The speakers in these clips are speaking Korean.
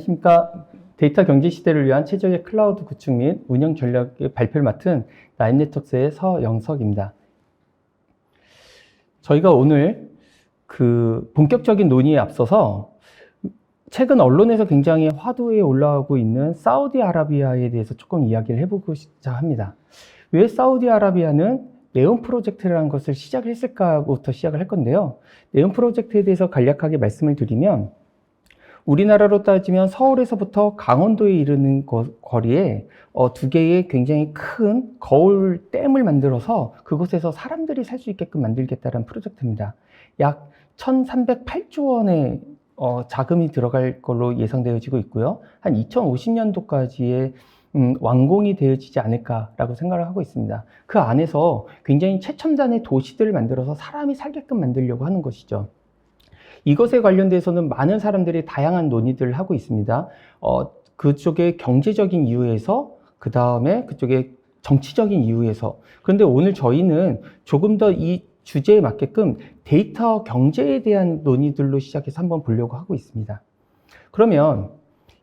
안녕하십니까. 데이터 경제 시대를 위한 최적의 클라우드 구축 및 운영 전략의 발표를 맡은 나인네트웍스의 서영석입니다. 저희가 오늘 그 본격적인 논의에 앞서서 최근 언론에서 굉장히 화두에 올라오고 있는 사우디아라비아에 대해서 조금 이야기를 해보고자 합니다. 왜 사우디아라비아는 네온 프로젝트라는 것을 시작을 했을까부터 시작을 할 건데요. 네온 프로젝트에 대해서 간략하게 말씀을 드리면 우리나라로 따지면 서울에서부터 강원도에 이르는 거, 거리에 어, 두 개의 굉장히 큰 거울 댐을 만들어서 그곳에서 사람들이 살 수 있게끔 만들겠다는 프로젝트입니다. 약 1,308조 원의 어, 자금이 들어갈 걸로 예상되어지고 있고요. 한 2050년도까지의 음, 완공이 되어지지 않을까라고 생각을 하고 있습니다. 그 안에서 굉장히 최첨단의 도시들을 만들어서 사람이 살게끔 만들려고 하는 것이죠. 이것에 관련돼서는 많은 사람들이 다양한 논의들을 하고 있습니다. 어, 그쪽의 경제적인 이유에서 그 다음에 그쪽의 정치적인 이유에서 그런데 오늘 저희는 조금 더 이 주제에 맞게끔 데이터 경제에 대한 논의들로 시작해서 한번 보려고 하고 있습니다. 그러면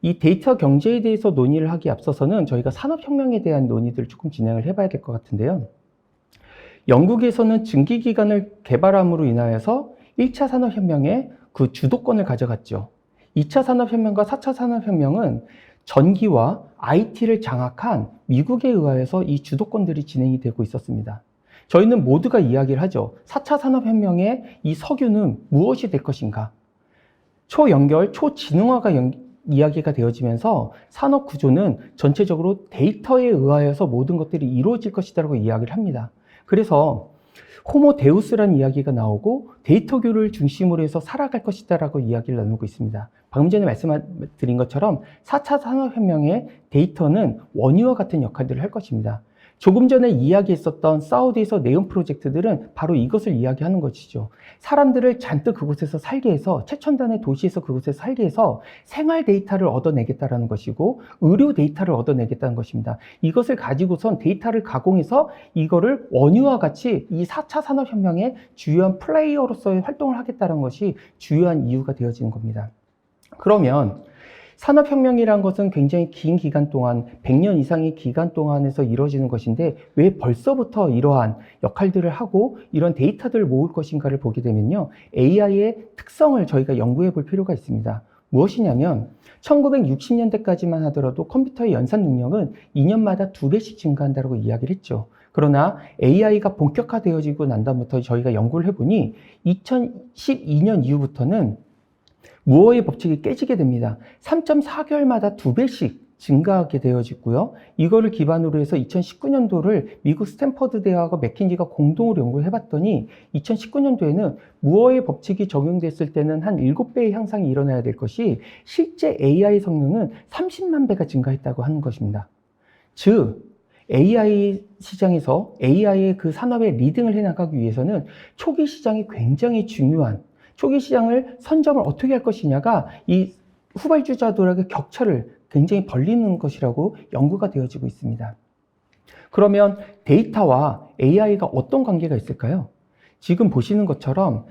이 데이터 경제에 대해서 논의를 하기 앞서서는 저희가 산업혁명에 대한 논의들을 조금 진행을 해봐야 될 것 같은데요. 영국에서는 증기기관을 개발함으로 인하여서 1차 산업혁명의 그 주도권을 가져갔죠. 2차 산업혁명과 4차 산업혁명은 전기와 IT를 장악한 미국에 의하여서 이 주도권들이 진행이 되고 있었습니다. 저희는 모두가 이야기를 하죠. 4차 산업혁명의 이 석유는 무엇이 될 것인가? 초연결, 초지능화가 연, 이야기가 되어지면서 산업 구조는 전체적으로 데이터에 의하여서 모든 것들이 이루어질 것이라고 이야기를 합니다. 그래서 호모 데우스라는 이야기가 나오고 데이터교를 중심으로 해서 살아갈 것이다라고 이야기를 나누고 있습니다. 방금 전에 말씀드린 것처럼 4차 산업혁명의 데이터는 원유와 같은 역할들을 할 것입니다. 조금 전에 이야기했었던 사우디에서 네온 프로젝트들은 바로 이것을 이야기하는 것이죠. 사람들을 잔뜩 그곳에서 살게 해서 최첨단의 도시에서 그곳에서 살게 해서 생활 데이터를 얻어내겠다라는 것이고 의료 데이터를 얻어내겠다는 것입니다. 이것을 가지고선 데이터를 가공해서 이거를 원유와 같이 이 4차 산업혁명의 주요한 플레이어로서의 활동을 하겠다는 것이 주요한 이유가 되어지는 겁니다. 그러면 산업혁명이란 것은 굉장히 긴 기간 동안, 100년 이상의 기간 동안에서 이루어지는 것인데 왜 벌써부터 이러한 역할들을 하고 이런 데이터들을 모을 것인가를 보게 되면요. AI의 특성을 저희가 연구해 볼 필요가 있습니다. 무엇이냐면 1960년대까지만 하더라도 컴퓨터의 연산 능력은 2년마다 두 배씩 증가한다고 이야기를 했죠. 그러나 AI가 본격화되어지고 난 다음부터 저희가 연구를 해보니 2012년 이후부터는 무어의 법칙이 깨지게 됩니다. 3.4개월마다 두 배씩 증가하게 되어지고요. 이거를 기반으로 해서 2019년도를 미국 스탠퍼드 대학과 맥킨지가 공동으로 연구해 봤더니 2019년도에는 무어의 법칙이 적용됐을 때는 한 7배의 향상이 일어나야 될 것이 실제 AI 성능은 30만 배가 증가했다고 하는 것입니다. 즉 AI 시장에서 AI의 그 산업에 리딩을 해 나가기 위해서는 초기 시장이 굉장히 중요한 초기 시장을 선점을 어떻게 할 것이냐가 이 후발주자들에게 격차를 굉장히 벌리는 것이라고 연구가 되어지고 있습니다. 그러면 데이터와 AI가 어떤 관계가 있을까요? 지금 보시는 것처럼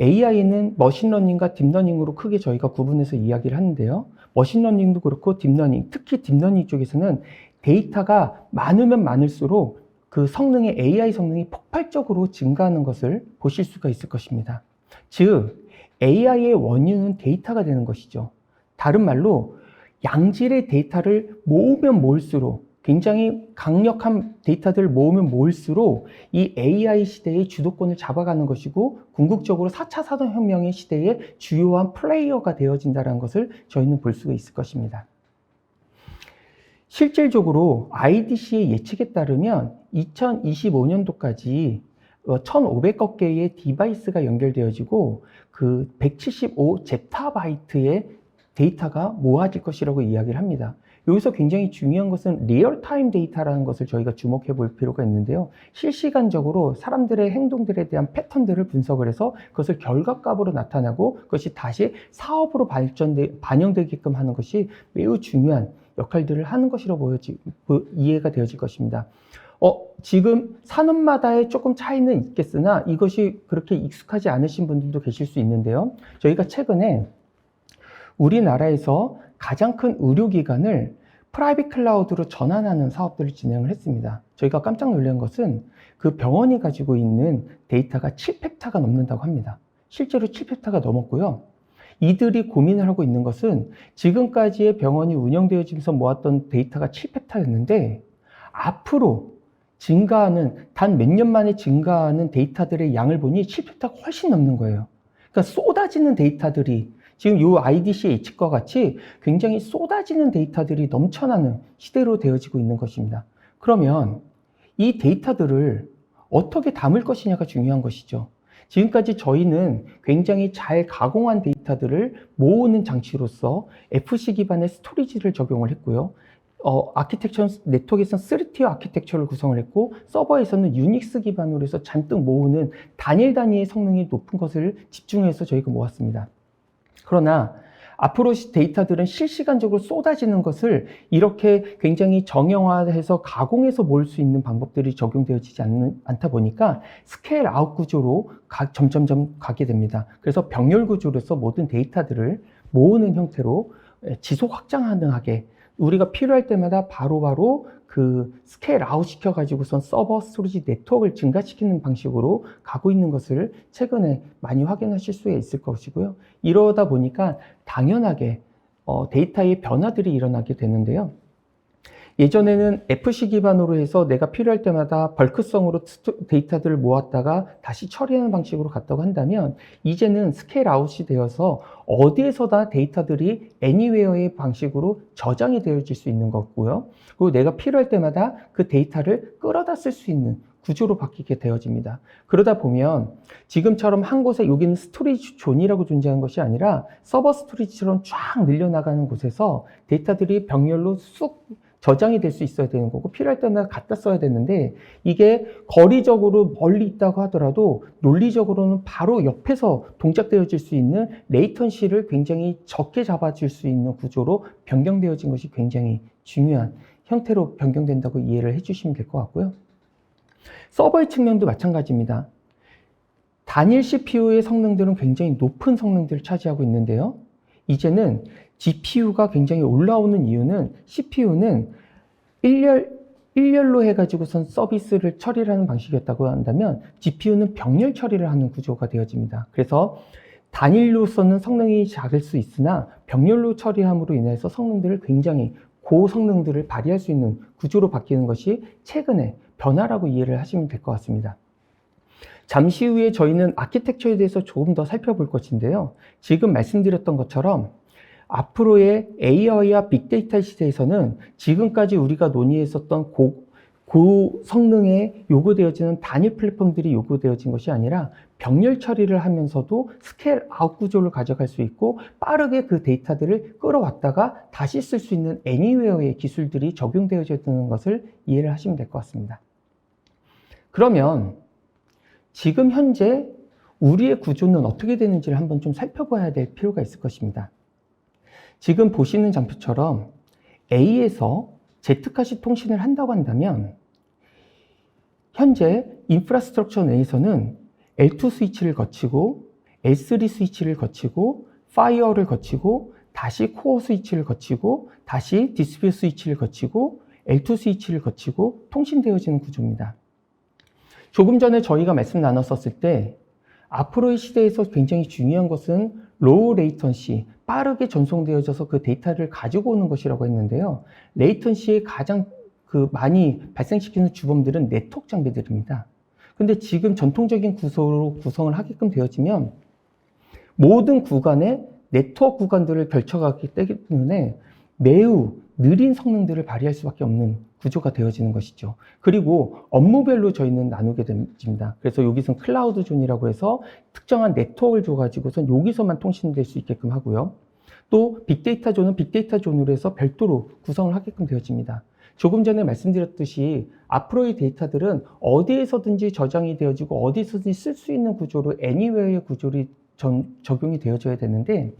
AI는 머신러닝과 딥러닝으로 크게 저희가 구분해서 이야기를 하는데요. 머신러닝도 그렇고 딥러닝, 특히 딥러닝 쪽에서는 데이터가 많으면 많을수록 그 성능의 AI 성능이 폭발적으로 증가하는 것을 보실 수가 있을 것입니다. 즉, AI의 원인은 데이터가 되는 것이죠. 다른 말로 양질의 데이터를 모으면 모을수록 굉장히 강력한 데이터들을 모으면 모을수록 이 AI 시대의 주도권을 잡아가는 것이고 궁극적으로 4차 산업혁명의 시대의 주요한 플레이어가 되어진다는 것을 저희는 볼 수가 있을 것입니다. 실질적으로 IDC의 예측에 따르면 2025년도까지 1,500억 개의 디바이스가 연결되어지고 그 175 제타바이트의 데이터가 모아질 것이라고 이야기를 합니다. 여기서 굉장히 중요한 것은 리얼타임 데이터라는 것을 저희가 주목해 볼 필요가 있는데요. 실시간적으로 사람들의 행동들에 대한 패턴들을 분석을 해서 그것을 결과값으로 나타나고 그것이 다시 사업으로 발전돼 반영되게끔 하는 것이 매우 중요한 역할들을 하는 것이라고 보여지, 이해가 되어질 것입니다. 어, 지금 산업마다의 조금 차이는 있겠으나 이것이 그렇게 익숙하지 않으신 분들도 계실 수 있는데요. 저희가 최근에 우리나라에서 가장 큰 의료기관을 프라이빗 클라우드로 전환하는 사업들을 진행을 했습니다. 저희가 깜짝 놀란 것은 그 병원이 가지고 있는 데이터가 7팩타가 넘는다고 합니다. 실제로 7팩타가 넘었고요. 이들이 고민을 하고 있는 것은 지금까지의 병원이 운영되어지면서 모았던 데이터가 7팩타였는데 앞으로 증가하는 단 몇 년 만에 증가하는 데이터들의 양을 보니 7팩타가 훨씬 넘는 거예요. 그러니까 쏟아지는 데이터들이 지금 이 IDC H과 같이 굉장히 쏟아지는 데이터들이 넘쳐나는 시대로 되어지고 있는 것입니다. 그러면 이 데이터들을 어떻게 담을 것이냐가 중요한 것이죠. 지금까지 저희는 굉장히 잘 가공한 데이터들을 모으는 장치로서 FC 기반의 스토리지를 적용을 했고요. 어, 아키텍처, 네트워크에서는 3티어 아키텍처를 구성을 했고, 서버에서는 유닉스 기반으로 해서 잔뜩 모으는 단일 단위의 성능이 높은 것을 집중해서 저희가 모았습니다. 그러나 앞으로 데이터들은 실시간적으로 쏟아지는 것을 이렇게 굉장히 정형화해서 가공해서 모을 수 있는 방법들이 적용되어지지 않는, 않다 보니까 스케일 아웃 구조로 가, 점점점 가게 됩니다. 그래서 병렬 구조로서 모든 데이터들을 모으는 형태로 지속 확장 가능하게 우리가 필요할 때마다 바로 바로 그 스케일 아웃 시켜가지고선 서버 스토리지 네트워크를 증가시키는 방식으로 가고 있는 것을 최근에 많이 확인하실 수 있을 것이고요. 이러다 보니까 당연하게 어, 데이터의 변화들이 일어나게 되는데요. 예전에는 FC 기반으로 해서 내가 필요할 때마다 벌크성으로 데이터들을 모았다가 다시 처리하는 방식으로 갔다고 한다면 이제는 스케일 아웃이 되어서 어디에서다 데이터들이 애니웨어의 방식으로 저장이 되어질 수 있는 거고요. 그리고 내가 필요할 때마다 그 데이터를 끌어다 쓸 수 있는 구조로 바뀌게 되어집니다. 그러다 보면 지금처럼 한 곳에 여기는 스토리지 존이라고 존재하는 것이 아니라 서버 스토리지처럼 쫙 늘려나가는 곳에서 데이터들이 병렬로 쑥 저장이 될 수 있어야 되는 거고 필요할 때마다 갖다 써야 되는데 이게 거리적으로 멀리 있다고 하더라도 논리적으로는 바로 옆에서 동작되어질 수 있는 레이턴시를 굉장히 적게 잡아줄 수 있는 구조로 변경되어진 것이 굉장히 중요한 형태로 변경된다고 이해를 해주시면 될 것 같고요. 서버의 측면도 마찬가지입니다. 단일 CPU의 성능들은 굉장히 높은 성능들을 차지하고 있는데요. 이제는 GPU가 굉장히 올라오는 이유는 CPU는 일렬, 일렬로 해가지고선 서비스를 처리를 하는 방식이었다고 한다면 GPU는 병렬 처리를 하는 구조가 되어집니다. 그래서 단일로서는 성능이 작을 수 있으나 병렬로 처리함으로 인해서 성능들을 굉장히 고성능들을 발휘할 수 있는 구조로 바뀌는 것이 최근에 변화라고 이해를 하시면 될 것 같습니다. 잠시 후에 저희는 아키텍처에 대해서 조금 더 살펴볼 것인데요. 지금 말씀드렸던 것처럼 앞으로의 AI와 빅데이터 시대에서는 지금까지 우리가 논의했었던 고, 고성능에 요구되어지는 단일 플랫폼들이 요구되어진 것이 아니라 병렬 처리를 하면서도 스케일 아웃 구조를 가져갈 수 있고 빠르게 그 데이터들을 끌어왔다가 다시 쓸 수 있는 애니웨어의 기술들이 적용되어지는 것을 이해를 하시면 될 것 같습니다. 그러면 지금 현재 우리의 구조는 어떻게 되는지를 한번 좀 살펴봐야 될 필요가 있을 것입니다. 지금 보시는 장표처럼 A에서 Z카시 통신을 한다고 한다면 현재 인프라스트럭처 내에서는 L2 스위치를 거치고 L3 스위치를 거치고 파이어를 거치고 다시 코어 스위치를 거치고 다시 디스플레이 스위치를 거치고 L2 스위치를 거치고 통신되어지는 구조입니다. 조금 전에 저희가 말씀 나눴었을 때 앞으로의 시대에서 굉장히 중요한 것은 로우 레이턴시, 빠르게 전송되어져서 그 데이터를 가지고 오는 것이라고 했는데요. 레이턴시에 가장 그 많이 발생시키는 주범들은 네트워크 장비들입니다. 근데 지금 전통적인 구조로 구성을 하게끔 되어지면 모든 구간에 네트워크 구간들을 걸쳐가기 때문에 매우 느린 성능들을 발휘할 수밖에 없는 구조가 되어지는 것이죠. 그리고 업무별로 저희는 나누게 됩니다. 그래서 여기선 클라우드 존이라고 해서 특정한 네트워크를 줘가지고선 여기서만 통신될 수 있게끔 하고요. 또 빅데이터 존은 빅데이터 존으로 해서 별도로 구성을 하게끔 되어집니다. 조금 전에 말씀드렸듯이 앞으로의 데이터들은 어디에서든지 저장이 되어지고 어디서든지 쓸 수 있는 구조로 애니웨어의 구조로 전, 적용이 되어져야 되는데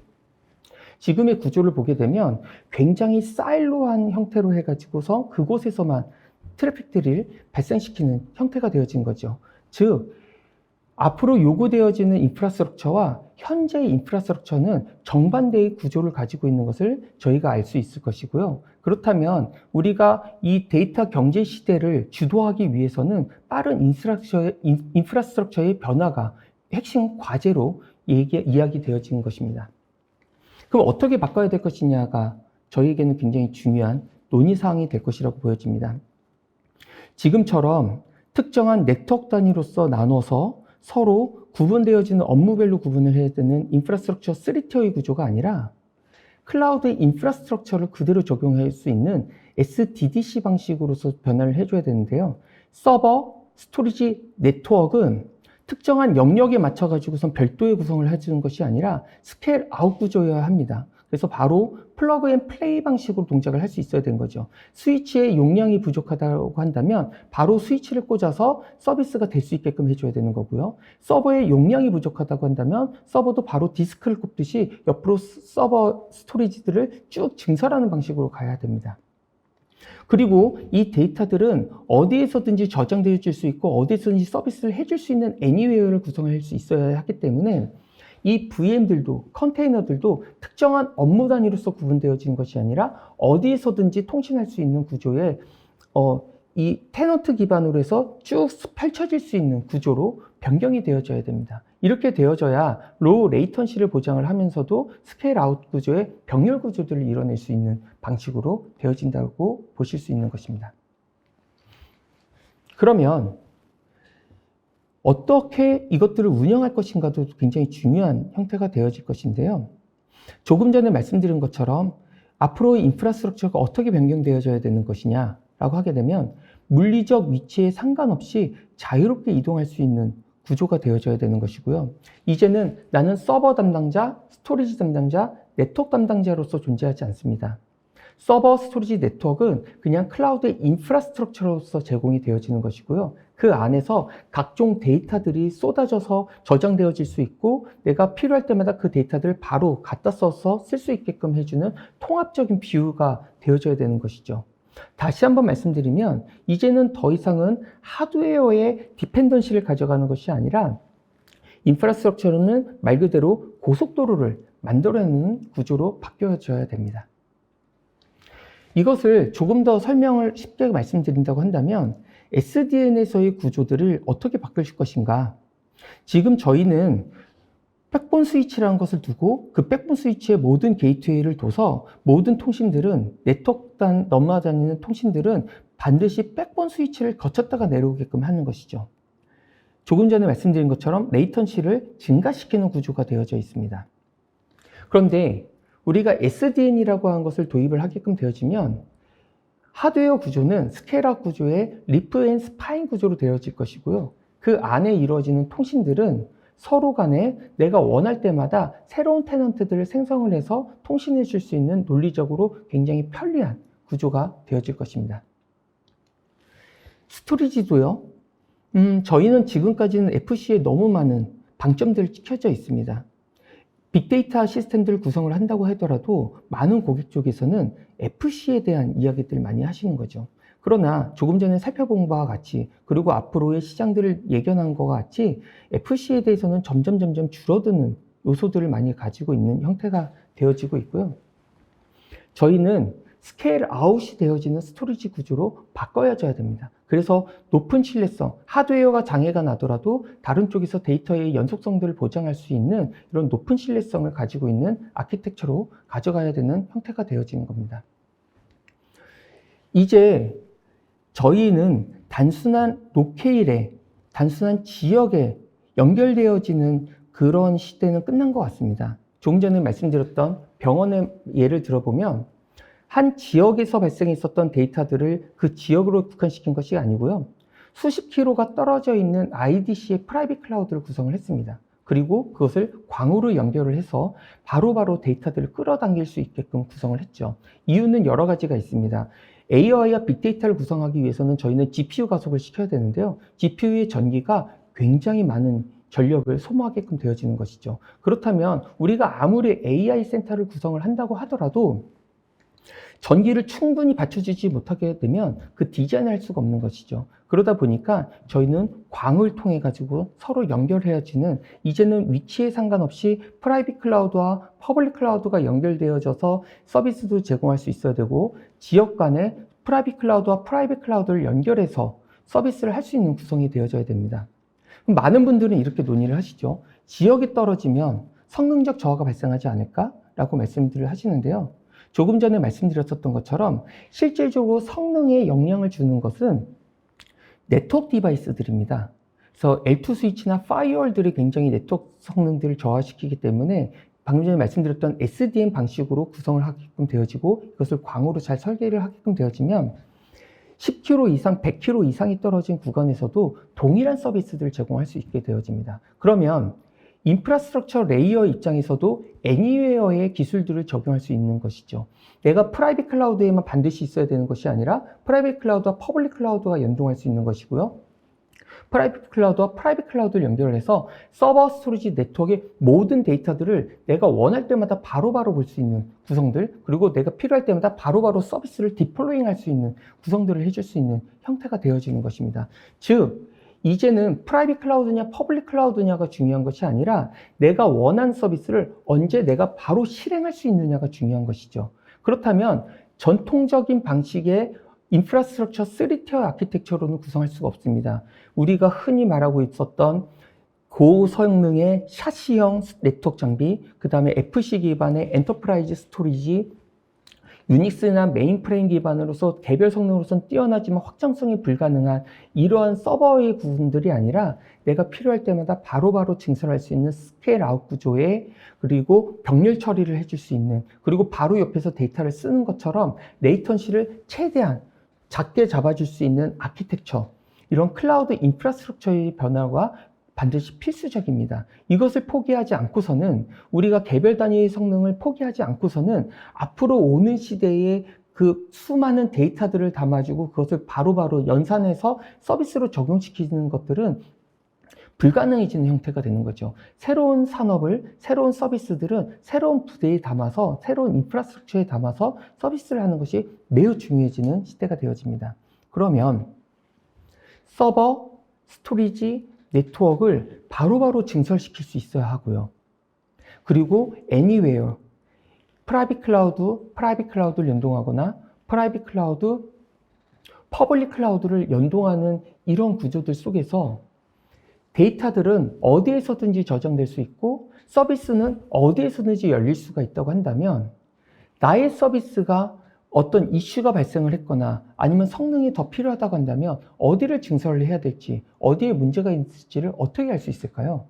지금의 구조를 보게 되면 굉장히 사일로한 형태로 해가지고서 그곳에서만 트래픽들을 발생시키는 형태가 되어진 거죠. 즉, 앞으로 요구되어지는 인프라스트럭처와 현재의 인프라스트럭처는 정반대의 구조를 가지고 있는 것을 저희가 알 수 있을 것이고요. 그렇다면 우리가 이 데이터 경제 시대를 주도하기 위해서는 빠른 인프라스트럭처의, 변화가 핵심 과제로 얘기, 이야기되어지는 것입니다. 그럼 어떻게 바꿔야 될 것이냐가 저희에게는 굉장히 중요한 논의사항이 될 것이라고 보여집니다. 지금처럼 특정한 네트워크 단위로서 나눠서 서로 구분되어지는 업무별로 구분을 해야 되는 인프라스트럭처 3티어의 구조가 아니라 클라우드의 인프라스트럭처를 그대로 적용할 수 있는 SDDC 방식으로서 변화를 해줘야 되는데요. 서버, 스토리지, 네트워크는 특정한 영역에 맞춰 가지고선 별도의 구성을 해주는 것이 아니라 스케일 아웃 구조여야 합니다. 그래서 바로 플러그 앤 플레이 방식으로 동작을 할 수 있어야 되는 거죠. 스위치의 용량이 부족하다고 한다면 바로 스위치를 꽂아서 서비스가 될 수 있게끔 해줘야 되는 거고요. 서버의 용량이 부족하다고 한다면 서버도 바로 디스크를 꼽듯이 옆으로 스- 서버 스토리지들을 쭉 증설하는 방식으로 가야 됩니다. 그리고 이 데이터들은 어디에서든지 저장되어질 수 있고 어디에서든지 서비스를 해줄 수 있는 애니웨어를 구성할 수 있어야 하기 때문에 이 VM들도 컨테이너들도 특정한 업무 단위로서 구분되어진 것이 아니라 어디에서든지 통신할 수 있는 구조에 어, 이 테너트 기반으로 해서 쭉 펼쳐질 수 있는 구조로 변경이 되어져야 됩니다. 이렇게 되어져야 로우 레이턴시를 보장을 하면서도 스케일 아웃 구조의 병렬 구조들을 이뤄낼 수 있는 방식으로 되어진다고 보실 수 있는 것입니다. 그러면 어떻게 이것들을 운영할 것인가도 굉장히 중요한 형태가 되어질 것인데요. 조금 전에 말씀드린 것처럼 앞으로 인프라스트럭처가 어떻게 변경되어져야 되는 것이냐라고 하게 되면 물리적 위치에 상관없이 자유롭게 이동할 수 있는 구조가 되어져야 되는 것이고요. 이제는 나는 서버 담당자, 스토리지 담당자, 네트워크 담당자로서 존재하지 않습니다. 서버 스토리지 네트워크는 그냥 클라우드의 인프라스트럭처로서 제공이 되어지는 것이고요. 그 안에서 각종 데이터들이 쏟아져서 저장되어질 수 있고 내가 필요할 때마다 그 데이터들을 바로 갖다 써서 쓸 수 있게끔 해주는 통합적인 뷰가 되어져야 되는 것이죠. 다시 한번 말씀드리면 이제는 더 이상은 하드웨어의 디펜던시를 가져가는 것이 아니라 인프라스트럭처는 말 그대로 고속도로를 만들어내는 구조로 바뀌어져야 됩니다. 이것을 조금 더 설명을 쉽게 말씀드린다고 한다면 SDN에서의 구조들을 어떻게 바꿀 것인가? 지금 저희는 백본 스위치라는 것을 두고 그 백본 스위치의 모든 게이트웨이를 둬서 모든 통신들은 네트워크 단 넘어다니는 통신들은 반드시 백본 스위치를 거쳤다가 내려오게끔 하는 것이죠. 조금 전에 말씀드린 것처럼 레이턴시를 증가시키는 구조가 되어져 있습니다. 그런데 우리가 SDN이라고 하는 것을 도입을 하게끔 되어지면 하드웨어 구조는 스케일업 구조의 리프 앤 스파인 구조로 되어질 것이고요. 그 안에 이루어지는 통신들은 서로 간에 내가 원할 때마다 새로운 테넌트들을 생성을 해서 통신해 줄 수 있는 논리적으로 굉장히 편리한 구조가 되어질 것입니다. 스토리지도요. 음, 저희는 지금까지는 FC에 너무 많은 방점들을 찍혀져 있습니다. 빅데이터 시스템들을 구성을 한다고 하더라도 많은 고객 쪽에서는 FC에 대한 이야기들을 많이 하시는 거죠. 그러나 조금 전에 살펴본 바와 같이 그리고 앞으로의 시장들을 예견한 것과 같이 FC에 대해서는 점점 점점 줄어드는 요소들을 많이 가지고 있는 형태가 되어지고 있고요. 저희는 스케일 아웃이 되어지는 스토리지 구조로 바꿔야져야 됩니다. 그래서 높은 신뢰성, 하드웨어가 장애가 나더라도 다른 쪽에서 데이터의 연속성들을 보장할 수 있는 이런 높은 신뢰성을 가지고 있는 아키텍처로 가져가야 되는 형태가 되어지는 겁니다. 이제 저희는 단순한 로케일에, 단순한 지역에 연결되어지는 그런 시대는 끝난 것 같습니다. 조금 전에 말씀드렸던 병원의 예를 들어보면 한 지역에서 발생했었던 데이터들을 그 지역으로 국한시킨 것이 아니고요. 수십 킬로가 떨어져 있는 IDC의 프라이빗 클라우드를 구성을 했습니다. 그리고 그것을 광으로 연결을 해서 바로바로 바로 데이터들을 끌어당길 수 있게끔 구성을 했죠. 이유는 여러 가지가 있습니다. AI와 빅데이터를 구성하기 위해서는 저희는 GPU 가속을 시켜야 되는데요. GPU의 전기가 굉장히 많은 전력을 소모하게끔 되어지는 것이죠. 그렇다면 우리가 아무리 AI 센터를 구성을 한다고 하더라도 전기를 충분히 받쳐주지 못하게 되면 그 디자인을 할 수가 없는 것이죠. 그러다 보니까 저희는 광을 통해 가지고 서로 연결해야지는 이제는 위치에 상관없이 프라이빗 클라우드와 퍼블릭 클라우드가 연결되어져서 서비스도 제공할 수 있어야 되고 지역 간에 프라이빗 클라우드와 프라이빗 클라우드를 연결해서 서비스를 할 수 있는 구성이 되어져야 됩니다. 많은 분들은 이렇게 논의를 하시죠. 지역이 떨어지면 성능적 저하가 발생하지 않을까라고 말씀들을 하시는데요. 조금 전에 말씀드렸었던 것처럼 실질적으로 성능에 영향을 주는 것은 네트워크 디바이스들입니다. 그래서 L2 스위치나 파이어월들이 굉장히 네트워크 성능들을 저하시키기 때문에 방금 전에 말씀드렸던 SDN 방식으로 구성을 하게끔 되어지고 이것을 광으로 잘 설계를 하게끔 되어지면 10km 이상, 100km 이상이 떨어진 구간에서도 동일한 서비스들을 제공할 수 있게 되어집니다. 그러면 인프라스트럭처 레이어 입장에서도 애니웨어의 기술들을 적용할 수 있는 것이죠. 내가 프라이빗 클라우드에만 반드시 있어야 되는 것이 아니라 프라이빗 클라우드와 퍼블릭 클라우드가 연동할 수 있는 것이고요. 프라이빗 클라우드와 프라이빗 클라우드를 연결해서 서버 스토리지 네트워크의 모든 데이터들을 내가 원할 때마다 바로바로 볼 수 있는 구성들 그리고 내가 필요할 때마다 바로바로 서비스를 디플로잉 할 수 있는 구성들을 해줄 수 있는 형태가 되어지는 것입니다. 즉 이제는 프라이빗 클라우드냐 퍼블릭 클라우드냐가 중요한 것이 아니라 내가 원하는 서비스를 언제 내가 바로 실행할 수 있느냐가 중요한 것이죠. 그렇다면 전통적인 방식의 인프라스트럭처 3티어 아키텍처로는 구성할 수가 없습니다. 우리가 흔히 말하고 있었던 고성능의 샤시형 네트워크 장비, 그 다음에 FC 기반의 엔터프라이즈 스토리지, 유닉스나 메인프레임 기반으로서 개별 성능으로선 뛰어나지만 확장성이 불가능한 이러한 서버의 구분들이 아니라 내가 필요할 때마다 바로바로 증설할 수 있는 스케일 아웃 구조에 그리고 병렬 처리를 해줄 수 있는 그리고 바로 옆에서 데이터를 쓰는 것처럼 레이턴시를 최대한 작게 잡아줄 수 있는 아키텍처 이런 클라우드 인프라스트럭처의 변화가 반드시 필수적입니다. 이것을 포기하지 않고서는 우리가 개별 단위의 성능을 포기하지 않고서는 앞으로 오는 시대에 그 수많은 데이터들을 담아주고 그것을 바로 바로 연산해서 서비스로 적용시키는 것들은 불가능해지는 형태가 되는 거죠. 새로운 산업을, 새로운 서비스들은 새로운 부대에 담아서, 새로운 인프라스트럭처에 담아서 서비스를 하는 것이 매우 중요해지는 시대가 되어집니다. 그러면 서버, 스토리지, 네트워크를 바로바로 증설시킬 수 있어야 하고요. 그리고 anywhere, 프라이빗 클라우드, 프라이빗 클라우드를 연동하거나 프라이빗 클라우드, 퍼블릭 클라우드를 연동하는 이런 구조들 속에서 데이터들은 어디에서든지 저장될 수 있고 서비스는 어디에서든지 열릴 수가 있다고 한다면 나의 서비스가 어떤 이슈가 발생을 했거나 아니면 성능이 더 필요하다고 한다면 어디를 증설을 해야 될지 어디에 문제가 있을지를 어떻게 알 수 있을까요?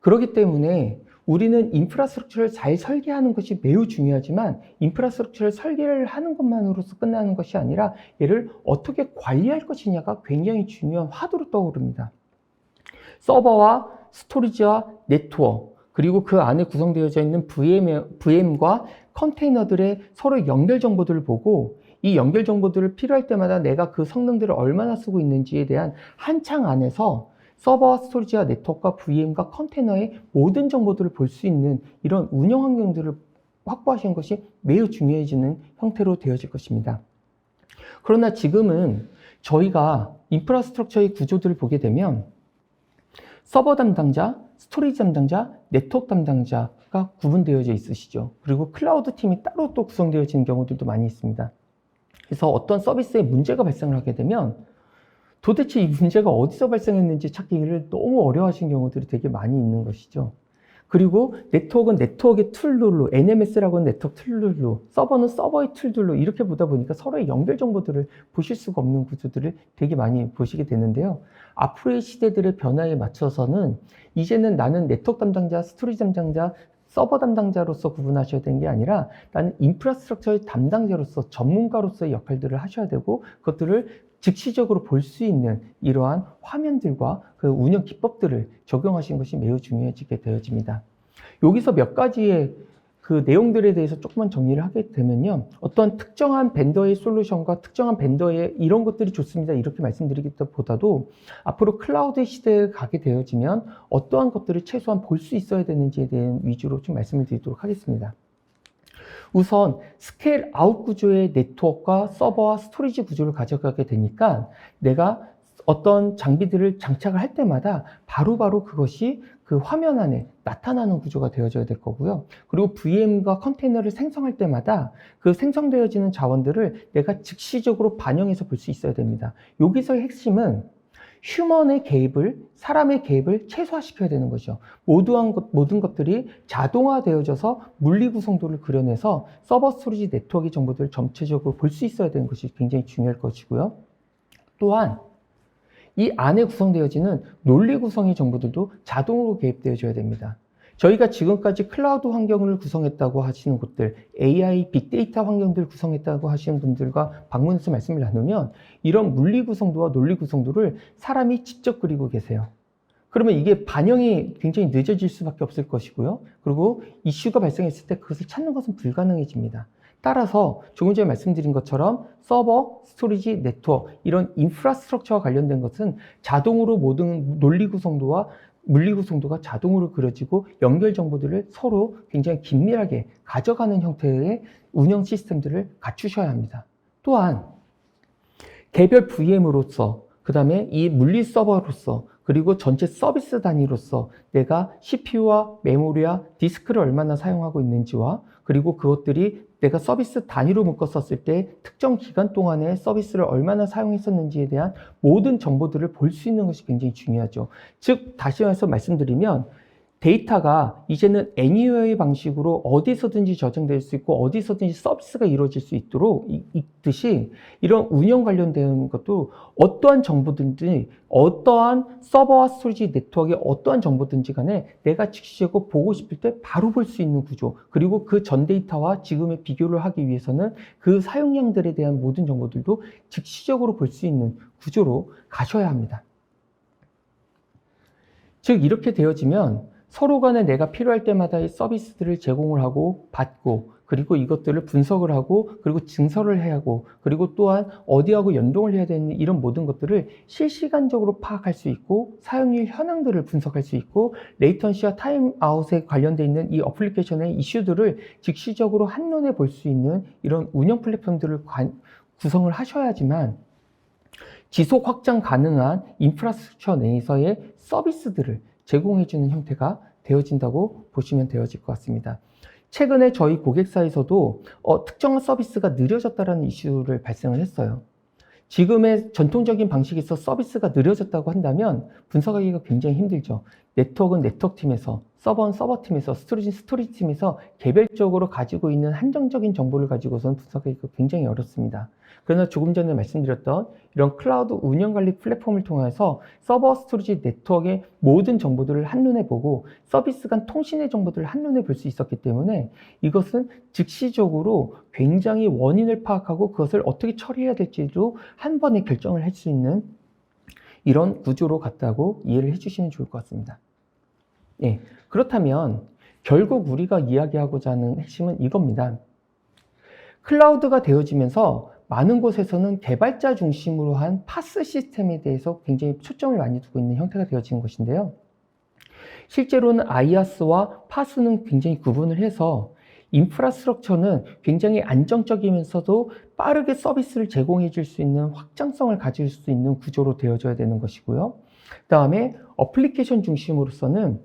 그렇기 때문에 우리는 인프라스트럭처를 잘 설계하는 것이 매우 중요하지만 인프라스트럭처를 설계를 하는 것만으로서 끝나는 것이 아니라 얘를 어떻게 관리할 것이냐가 굉장히 중요한 화두로 떠오릅니다. 서버와 스토리지와 네트워크 그리고 그 안에 구성되어져 있는 VM, VM과 컨테이너들의 서로 연결 정보들을 보고 이 연결 정보들을 필요할 때마다 내가 그 성능들을 얼마나 쓰고 있는지에 대한 한창 안에서 서버와 스토리지와 네트워크와 VM과 컨테이너의 모든 정보들을 볼 수 있는 이런 운영 환경들을 확보하시는 것이 매우 중요해지는 형태로 되어질 것입니다. 그러나 지금은 저희가 인프라스트럭처의 구조들을 보게 되면 서버 담당자, 스토리지 담당자, 네트워크 담당자가 구분되어져 있으시죠. 그리고 클라우드 팀이 따로 또 구성되어지는 경우들도 많이 있습니다. 그래서 어떤 서비스에 문제가 발생을 하게 되면 도대체 이 문제가 어디서 발생했는지 찾기를 너무 어려워하시는 경우들이 되게 많이 있는 것이죠. 그리고 네트워크는 네트워크의 툴들로, NMS라고 하는 네트워크 툴들로, 서버는 서버의 툴들로 이렇게 보다 보니까 서로의 연결 정보들을 보실 수가 없는 구조들을 되게 많이 보시게 되는데요. 앞으로의 시대들의 변화에 맞춰서는 이제는 나는 네트워크 담당자, 스토리지 담당자, 서버 담당자로서 구분하셔야 되는 게 아니라 나는 인프라스트럭처의 담당자로서 전문가로서의 역할들을 하셔야 되고 그것들을 즉시적으로 볼 수 있는 이러한 화면들과 그 운영 기법들을 적용하시는 것이 매우 중요해지게 되어집니다. 여기서 몇 가지의 그 내용들에 대해서 조금만 정리를 하게 되면요. 어떤 특정한 벤더의 솔루션과 특정한 벤더의 이런 것들이 좋습니다. 이렇게 말씀드리기보다도 앞으로 클라우드 시대에 가게 되어지면 어떠한 것들을 최소한 볼 수 있어야 되는지에 대한 위주로 좀 말씀을 드리도록 하겠습니다. 우선 스케일 아웃 구조의 네트워크와 서버와 스토리지 구조를 가져가게 되니까 내가 어떤 장비들을 장착을 할 때마다 바로바로 그것이 그 화면 안에 나타나는 구조가 되어져야 될 거고요. 그리고 VM과 컨테이너를 생성할 때마다 그 생성되어지는 자원들을 내가 즉시적으로 반영해서 볼 수 있어야 됩니다. 여기서의 핵심은 휴먼의 개입을, 사람의 개입을 최소화시켜야 되는 거죠. 모든, 것, 모든 것들이 자동화되어져서 물리 구성도를 그려내서 서버 스토리지 네트워크 정보들을 전체적으로 볼 수 있어야 되는 것이 굉장히 중요할 것이고요. 또한 이 안에 구성되어지는 논리 구성의 정보들도 자동으로 개입되어져야 됩니다. 저희가 지금까지 클라우드 환경을 구성했다고 하시는 곳들, AI, 빅데이터 환경들 구성했다고 하시는 분들과 방문해서 말씀을 나누면 이런 물리 구성도와 논리 구성도를 사람이 직접 그리고 계세요. 그러면 이게 반영이 굉장히 늦어질 수밖에 없을 것이고요. 그리고 이슈가 발생했을 때 그것을 찾는 것은 불가능해집니다. 따라서 조금 전에 말씀드린 것처럼 서버, 스토리지, 네트워크 이런 인프라스트럭처와 관련된 것은 자동으로 모든 논리 구성도와 물리 구성도가 자동으로 그려지고 연결 정보들을 서로 굉장히 긴밀하게 가져가는 형태의 운영 시스템들을 갖추셔야 합니다. 또한 개별 VM으로서 그 다음에 이 물리 서버로서 그리고 전체 서비스 단위로서 내가 CPU와 메모리와 디스크를 얼마나 사용하고 있는지와 그리고 그것들이 내가 서비스 단위로 묶었었을 때 특정 기간 동안에 서비스를 얼마나 사용했었는지에 대한 모든 정보들을 볼 수 있는 것이 굉장히 중요하죠. 즉, 다시 말해서 말씀드리면 데이터가 이제는 애니웨이 방식으로 어디서든지 저장될 수 있고 어디서든지 서비스가 이루어질 수 있도록 이- 있듯이 이런 운영 관련된 것도 어떠한 정보든지 어떠한 서버와 스토리지 네트워크의 어떠한 정보든지 간에 내가 즉시적으로 보고 싶을 때 바로 볼 수 있는 구조 그리고 그 전 데이터와 지금의 비교를 하기 위해서는 그 사용량들에 대한 모든 정보들도 즉시적으로 볼 수 있는 구조로 가셔야 합니다. 즉 이렇게 되어지면 서로 간에 내가 필요할 때마다 이 서비스들을 제공을 하고 받고 그리고 이것들을 분석을 하고 그리고 증설을 해야 하고 그리고 또한 어디하고 연동을 해야 되는 이런 모든 것들을 실시간적으로 파악할 수 있고 사용률 현황들을 분석할 수 있고 레이턴시와 타임아웃에 관련돼 있는 이 어플리케이션의 이슈들을 즉시적으로 한눈에 볼 수 있는 이런 운영 플랫폼들을 관- 구성을 하셔야지만 지속 확장 가능한 인프라스트럭처 내에서의 서비스들을 제공해주는 형태가 되어진다고 보시면 되어질 것 같습니다. 최근에 저희 고객사에서도 어, 특정한 서비스가 느려졌다는 이슈를 발생을 했어요. 지금의 전통적인 방식에서 서비스가 느려졌다고 한다면 분석하기가 굉장히 힘들죠. 네트워크는 네트워크 팀에서, 서버는 서버 팀에서, 스토리지 팀에서 개별적으로 가지고 있는 한정적인 정보를 가지고서는 분석하기가 굉장히 어렵습니다. 그러나 조금 전에 말씀드렸던 이런 클라우드 운영 관리 플랫폼을 통해서 서버 스토리지 네트워크의 모든 정보들을 한눈에 보고 서비스 간 통신의 정보들을 한눈에 볼 수 있었기 때문에 이것은 즉시적으로 굉장히 원인을 파악하고 그것을 어떻게 처리해야 될지도 한 번에 결정을 할 수 있는 이런 구조로 갔다고 이해를 해주시면 좋을 것 같습니다. 예, 그렇다면 결국 우리가 이야기하고자 하는 핵심은 이겁니다. 클라우드가 되어지면서 많은 곳에서는 개발자 중심으로 한 파스 시스템에 대해서 굉장히 초점을 많이 두고 있는 형태가 되어지는 것인데요. 실제로는 아이아스와 파스는 굉장히 구분을 해서 인프라스트럭처는 굉장히 안정적이면서도 빠르게 서비스를 제공해 줄 수 있는 확장성을 가질 수 있는 구조로 되어져야 되는 것이고요. 그 다음에 어플리케이션 중심으로서는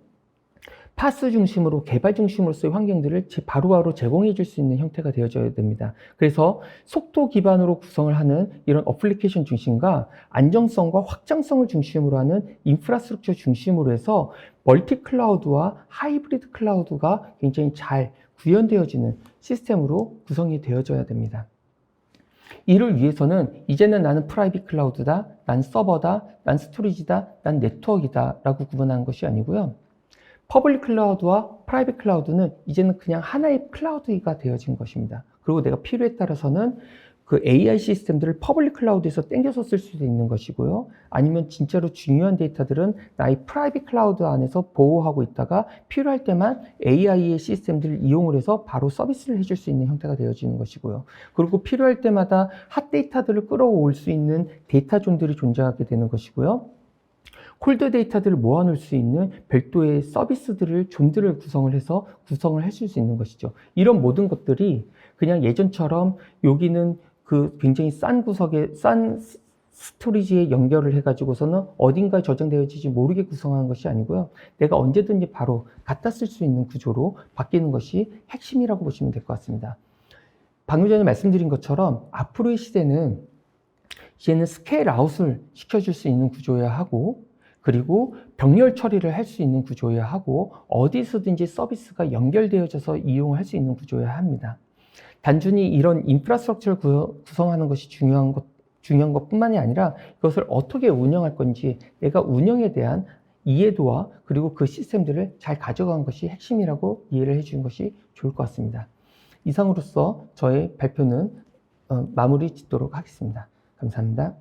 파스 중심으로 개발 중심으로서의 환경들을 제- 바로바로 제공해 줄 수 있는 형태가 되어져야 됩니다. 그래서 속도 기반으로 구성을 하는 이런 어플리케이션 중심과 안정성과 확장성을 중심으로 하는 인프라스트럭처 중심으로 해서 멀티 클라우드와 하이브리드 클라우드가 굉장히 잘 구현되어지는 시스템으로 구성이 되어져야 됩니다. 이를 위해서는 이제는 나는 프라이빗 클라우드다, 난 서버다, 난 스토리지다, 난 네트워크이다 라고 구분하는 것이 아니고요. 퍼블릭 클라우드와 프라이빗 클라우드는 이제는 그냥 하나의 클라우드가 되어진 것입니다. 그리고 내가 필요에 따라서는 그 AI 시스템들을 퍼블릭 클라우드에서 땡겨서 쓸 수도 있는 것이고요. 아니면 진짜로 중요한 데이터들은 나의 프라이빗 클라우드 안에서 보호하고 있다가 필요할 때만 AI의 시스템들을 이용을 해서 바로 서비스를 해줄 수 있는 형태가 되어지는 것이고요. 그리고 필요할 때마다 핫 데이터들을 끌어올 수 있는 데이터 존들이 존재하게 되는 것이고요. 콜드 데이터들을 모아놓을 수 있는 별도의 서비스들을 존들을 구성을 해서 구성을 하실 수 있는 것이죠. 이런 모든 것들이 그냥 예전처럼 여기는 그 굉장히 싼 구석에 싼 스토리지에 연결을 해가지고서는 어딘가에 저장되어지지 모르게 구성하는 것이 아니고요. 내가 언제든지 바로 갖다 쓸 수 있는 구조로 바뀌는 것이 핵심이라고 보시면 될 것 같습니다. 방금 전에 말씀드린 것처럼 앞으로의 시대는 이제는 스케일 아웃을 시켜줄 수 있는 구조여야 하고 그리고 병렬 처리를 할 수 있는 구조여야 하고 어디서든지 서비스가 연결되어져서 이용할 수 있는 구조여야 합니다. 단순히 이런 인프라스트럭처를 구- 구성하는 것이 중요한 것, 중요한 것 뿐만이 아니라 이것을 어떻게 운영할 건지 내가 운영에 대한 이해도와 그리고 그 시스템들을 잘 가져간 것이 핵심이라고 이해를 해주는 것이 좋을 것 같습니다. 이상으로서 저의 발표는 어, 마무리 짓도록 하겠습니다. 감사합니다.